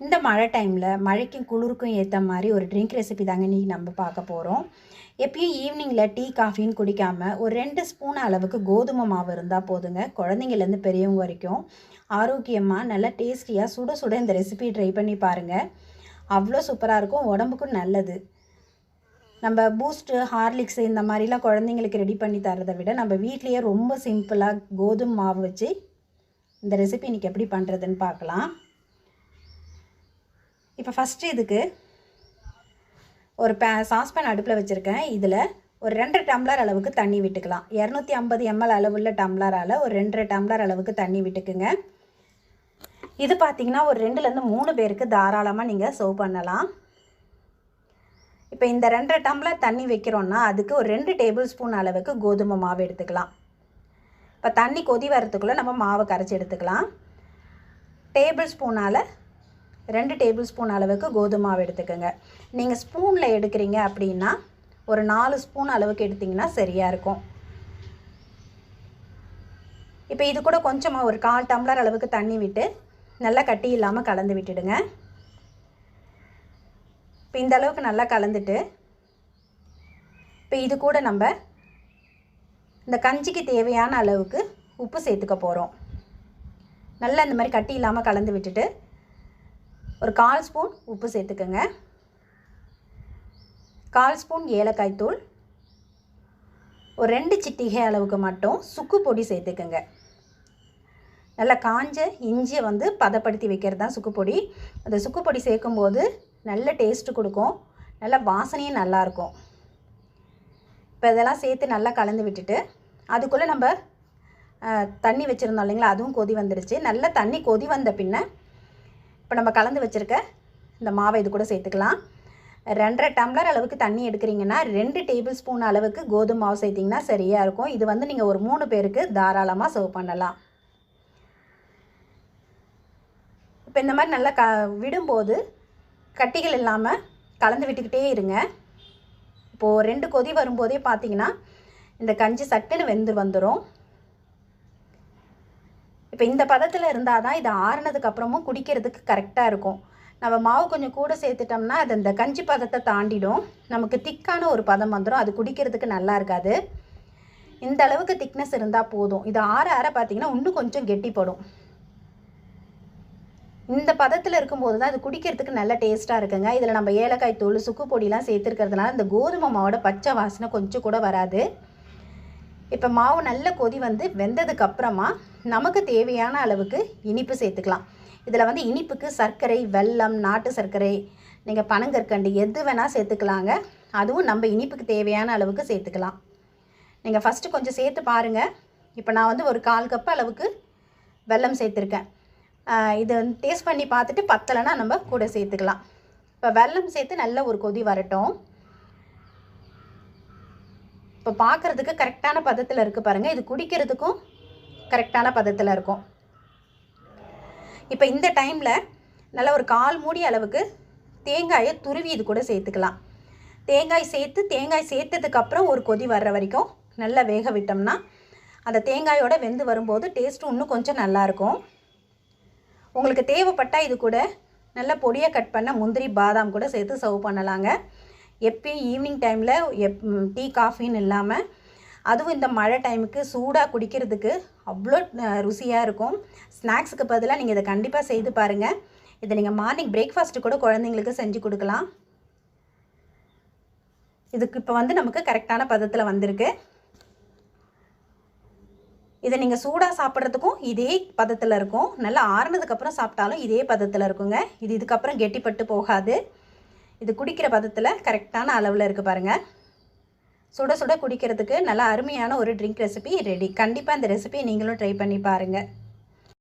இந்த மழை டைமில் மழைக்கும் குளிருக்கும் ஏற்ற மாதிரி ஒரு ட்ரிங்க் ரெசிபி தாங்க இன்றைக்கி நம்ம பார்க்க போகிறோம் எப்பயும் ஈவினிங்கில் டீ காஃபின்னு குடிக்காமல் ஒரு ரெண்டு ஸ்பூன் அளவுக்கு கோதுமை மாவு இருந்தால் போதுங்க. குழந்தைங்கள்லேருந்து பெரியவங்க வரைக்கும் ஆரோக்கியமாக நல்லா டேஸ்டியாக சுட சுட இந்த ரெசிபி ட்ரை பண்ணி பாருங்கள் அவ்வளோ சூப்பராக இருக்கும் உடம்புக்கும் நல்லது. நம்ம பூஸ்ட்டு ஹார்லிக்ஸ் இந்த மாதிரிலாம் குழந்தைங்களுக்கு ரெடி பண்ணி தரதை விட நம்ம வீட்லேயே ரொம்ப சிம்பிளாக கோதுமை மாவு வச்சு இந்த ரெசிபி இன்றைக்கி எப்படி பண்ணுறதுன்னு பார்க்கலாம். இப்போ ஃபஸ்ட்டு இதுக்கு ஒரு பே சாஸ்பேன் அடுப்பில் வச்சுருக்கேன். இதில் ஒரு ரெண்டரை டம்ளர் அளவுக்கு தண்ணி விட்டுக்கலாம். இரநூத்தி ஐம்பது எம்எல் அளவுள்ள டம்ளரால் ஒரு ரெண்டரை டம்ளர் அளவுக்கு தண்ணி விட்டுக்குங்க. இது பார்த்திங்கன்னா ஒரு ரெண்டுலேருந்து மூணு பேருக்கு தாராளமாக நீங்கள் சர்வ் பண்ணலாம். இப்போ இந்த ரெண்டரை டம்ளர் தண்ணி வைக்கிறோன்னா அதுக்கு ஒரு ரெண்டு டேபிள் ஸ்பூன் அளவுக்கு கோதுமை மாவு எடுத்துக்கலாம். இப்போ தண்ணி கொதி வரத்துக்குள்ளே நம்ம மாவை கரைச்சி எடுத்துக்கலாம். டேபிள் ஸ்பூனால் ரெண்டு டேபிள் ஸ்பூன் அளவுக்கு கோதுமை மாவு எடுத்துக்கோங்க. நீங்கள் ஸ்பூனில் எடுக்கிறீங்க அப்படின்னா ஒரு நாலு ஸ்பூன் அளவுக்கு எடுத்திங்கன்னா சரியாக இருக்கும். இப்போ இது கூட கொஞ்சமாக ஒரு கால் டம்ளர் அளவுக்கு தண்ணி விட்டு நல்லா கட்டி இல்லாமல் கலந்து விட்டுடுங்க. இப்போ இந்த அளவுக்கு நல்லா கலந்துட்டு இப்போ இது கூட நம்ம இந்த கஞ்சிக்கு தேவையான அளவுக்கு உப்பு சேர்த்துக்க போகிறோம் நல்லா இந்த மாதிரி கட்டி இல்லாமல் கலந்து விட்டுட்டு ஒரு கால் ஸ்பூன் உப்பு சேர்த்துக்கோங்க. கால் ஸ்பூன் ஏலக்காய் தூள். ஒரு ரெண்டு சிட்டிகை அளவுக்கு மட்டும் சுக்கு பொடி சேர்த்துக்கோங்க. நல்லா காஞ்ச இஞ்சியை வந்து பதப்படுத்தி வைக்கிறது தான் சுக்கு பொடி. அந்த சுக்கு பொடி சேர்க்கும்போது நல்ல டேஸ்ட்டு கொடுக்கும். நல்ல வாசனையும் நல்லாயிருக்கும் இப்போ இதெல்லாம் சேர்த்து நல்லா கலந்து விட்டுட்டு அதுக்குள்ளே நம்ம தண்ணி வச்சுருந்தோம் இல்லைங்களா அதுவும் கொதி வந்துடுச்சு நல்லா தண்ணி கொதி வந்த பின்ன இப்போ நம்ம கலந்து வச்சுருக்க இந்த மாவை இது கூட சேர்த்துக்கலாம். ரெண்டரை டம்ளர் அளவுக்கு தண்ணி எடுக்கிறீங்கன்னா ரெண்டு டேபிள் ஸ்பூன் அளவுக்கு கோதுமை மாவு சேர்த்திங்கன்னா சரியாக இருக்கும். இது வந்து நீங்கள் ஒரு மூணு பேருக்கு தாராளமாக சர்வ் பண்ணலாம். இப்போ இந்த மாதிரி நல்லா க விடும்போது கட்டிகள் இல்லாமல் கலந்து விட்டுக்கிட்டே இருங்க. இப்போது ரெண்டு கொதி வரும்போதே பார்த்தீங்கன்னா இந்த கஞ்சி சட்டுன்னு வெந்து வந்துடும் இப்போ இந்த பதத்தில் இருந்தால் தான் இது ஆறுனதுக்கப்புறமும் குடிக்கிறதுக்கு கரெக்டாக இருக்கும். நம்ம மாவு கொஞ்சம் கூட சேர்த்துட்டோம்னா அது இந்த கஞ்சி பதத்தை தாண்டிடும். நமக்கு திக்கான ஒரு பதம் வந்துடும் அது குடிக்கிறதுக்கு நல்லா இருக்காது. இந்த அளவுக்கு திக்னஸ் இருந்தால் போதும். இது ஆற ஆற பார்த்தீங்கன்னா இன்னும் கொஞ்சம் கெட்டிப்படும். இந்த பதத்தில் இருக்கும்போது தான் இது குடிக்கிறதுக்கு நல்ல டேஸ்ட்டாக இருக்குங்க. இதில் நம்ம ஏலக்காய் தூள் சுக்கு பொடிலாம் சேர்த்துருக்கிறதுனால இந்த கோதுமை மாவோட பச்சை வாசனை கொஞ்சம் கூட வராது. இப்போ மாவு நல்ல கொதி வந்து வெந்ததுக்கு அப்புறமா நமக்கு தேவையான அளவுக்கு இனிப்பு சேர்த்துக்கலாம். இதில் வந்து இனிப்புக்கு சர்க்கரை வெல்லம் நாட்டு சர்க்கரை நீங்கள் பனங்கற்கண்டு எது வேணால் சேர்த்துக்கலாங்க. அதுவும் நம்ம இனிப்புக்கு தேவையான அளவுக்கு சேர்த்துக்கலாம். நீங்கள் ஃபஸ்ட்டு கொஞ்சம் சேர்த்து பாருங்கள் இப்போ நான் வந்து ஒரு கால் கப் அளவுக்கு வெல்லம் சேர்த்துருக்கேன். இதை வந்து டேஸ்ட் பண்ணி பார்த்துட்டு பத்தலைன்னா நம்ம கூட சேர்த்துக்கலாம். இப்போ வெல்லம் சேர்த்து நல்ல ஒரு கொதி வரட்டும். இப்போ பார்க்குறதுக்கு கரெக்டான பதத்தில் இருக்குது பாருங்கள் இது குடிக்கிறதுக்கும் கரெக்டான பதத்தில் இருக்கும். இப்போ இந்த டைமில் நல்ல ஒரு கால் மூடி அளவுக்கு தேங்காயை துருவி இது கூட சேர்த்துக்கலாம். தேங்காய் சேர்த்து தேங்காய் சேர்த்ததுக்கப்புறம் ஒரு கொதி வர்ற வரைக்கும் நல்லா வேக விட்டோம்னா அந்த தேங்காயோட வெந்து வரும்போது டேஸ்ட்டும் இன்னும் கொஞ்சம் நல்லாயிருக்கும் உங்களுக்கு தேவைப்பட்டால் இது கூட நல்ல பொடியை கட் பண்ண முந்திரி பாதாம் கூட சேர்த்து சர்வ் பண்ணலாங்க. எப்பயும் ஈவினிங் டைமில் எப் டீ காஃபின்னு இல்லாமல் அதுவும் இந்த மழை டைமுக்கு சூடாக குடிக்கிறதுக்கு அவ்வளோ ருசியாக இருக்கும். ஸ்நாக்ஸுக்கு பதிலாக நீங்கள் இதை கண்டிப்பாக செய்து பாருங்கள் இதை நீங்கள் மார்னிங் பிரேக்ஃபாஸ்ட்டு கூட குழந்தைங்களுக்கு செஞ்சு கொடுக்கலாம். இதுக்கு இப்போ வந்து நமக்கு கரெக்டான பதத்தில் வந்திருக்கு. இதை நீங்கள் சூடாக சாப்பிட்றதுக்கும் இதே பதத்தில் இருக்கும். நல்லா ஆறுனதுக்கப்புறம் சாப்பிட்டாலும் இதே பதத்தில் இருக்குங்க. இது இதுக்கப்புறம் கெட்டிப்பட்டு போகாது. இது குடிக்கிற பதத்தில் கரெக்டான அளவில் இருக்குது பாருங்கள் சுட சுட குடிக்கிறதுக்கு நல்லா அருமையான ஒரு ட்ரிங்க் ரெசிபி ரெடி கண்டிப்பாக இந்த ரெசிபியை நீங்களும் ட்ரை பண்ணி பாருங்கள்